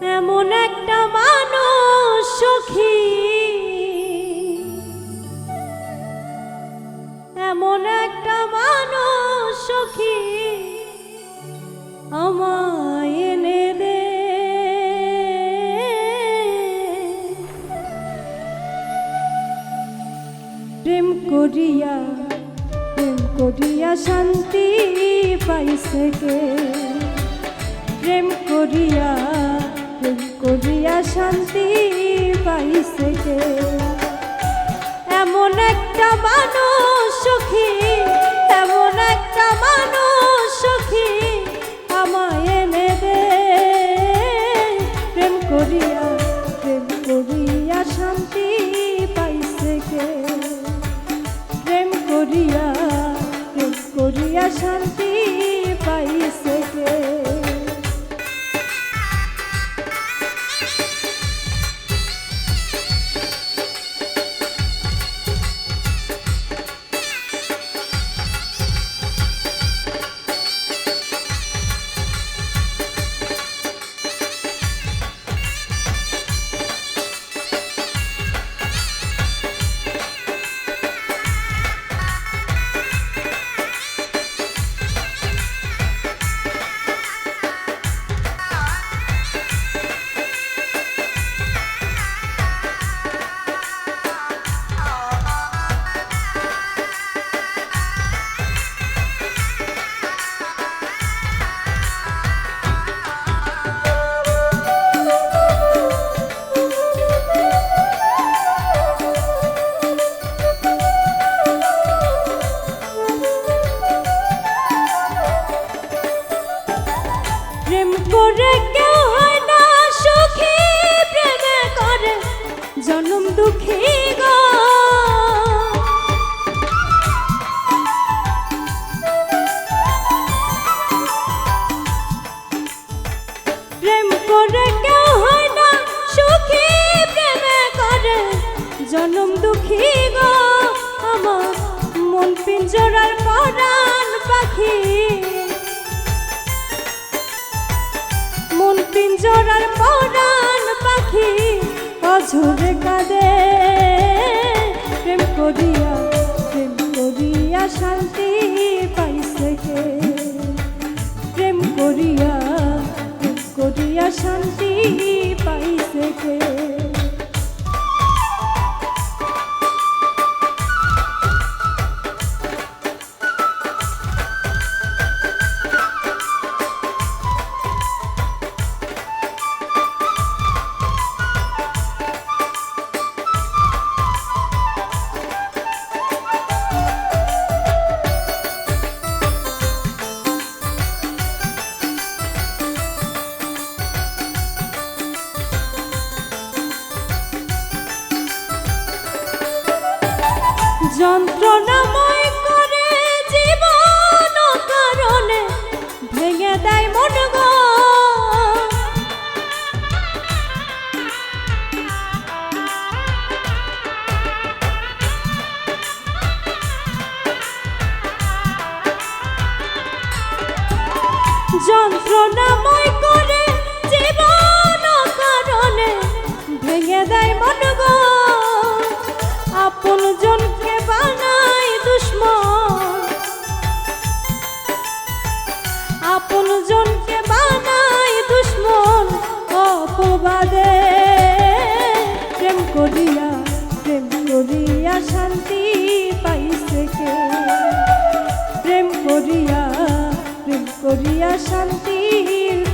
এমন একটা মানুষ সখী। এমন একটা মানুষ সখী আমায় এনে দে। প্রেম করিয়া প্রেম করিয়া শান্তি পাইছে কে? প্রেম করিয়া করিয়া শান্তি পাইছে কে? এমন একটা মানুষ সুখী, এমন একটা মানুষ সুখী আমায় এনে দে। প্রেম করিয়া প্রেম করিয়া শান্তি পাইছে কে? প্রেম করিয়া প্রেম করিয়া শান্তি পিঞ্জরার পরাণ পাখি। মন পিঞ্জরার পরাণ পাখি অঝরে কাঁদে। যন্ত্রণাময় করে জীবন কারণে ভেঙে দেয় মন যন্ত্রণাময় আপন জনকে বানাই দুশ্মন, অপবাদে। প্রেম করিয়া প্রেম করিয়া শান্তি পাইছে কে? প্রেম করিয়া প্রেম করিয়া শান্তি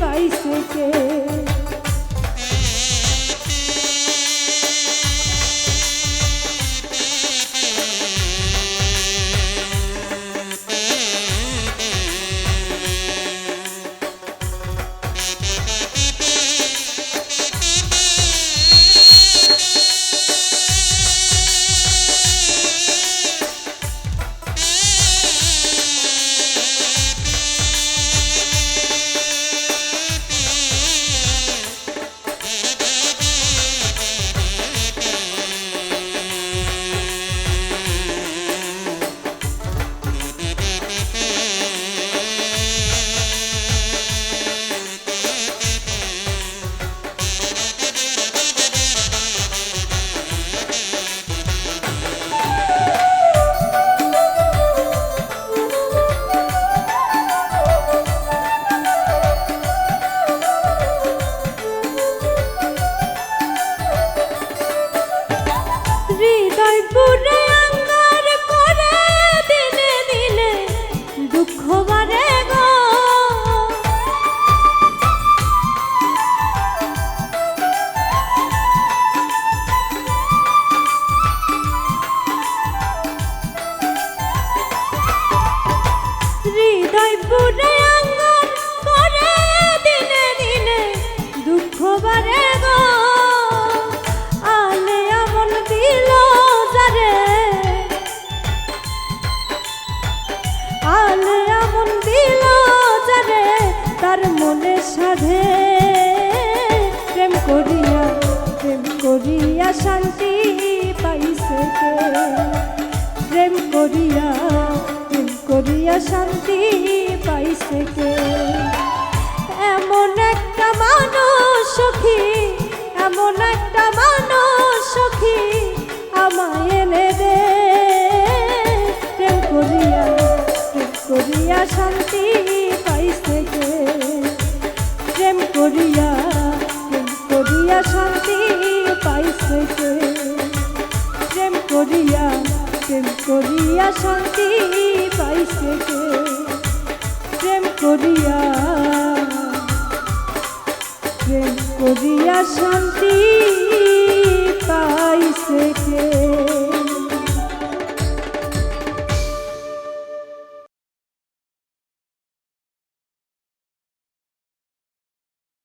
পাইছে কে? ফুটে আঙ্গন করে দিনে দিনে দুঃখ বাড়ে গো। মনে সাধে। প্রেম করিয়া প্রেম করিয়া শান্তি পাইছে প্রেম করিয়া করিয়া শান্তি পাইছে কে? এমন একটা মানুষ সখী, এমন একটা মানুষ সখী আমায় এনে দে। প্রেম করিয়া প্রেম করিয়া শান্তি পাইছে কে? প্রেম করিয়া প্রেম করিয়া শান্তি পাইছে কে? প্রেম করিয়া প্রেম করিয়া শান্তি পাইছে কে? করিয়া প্রেম করিয়া শান্তি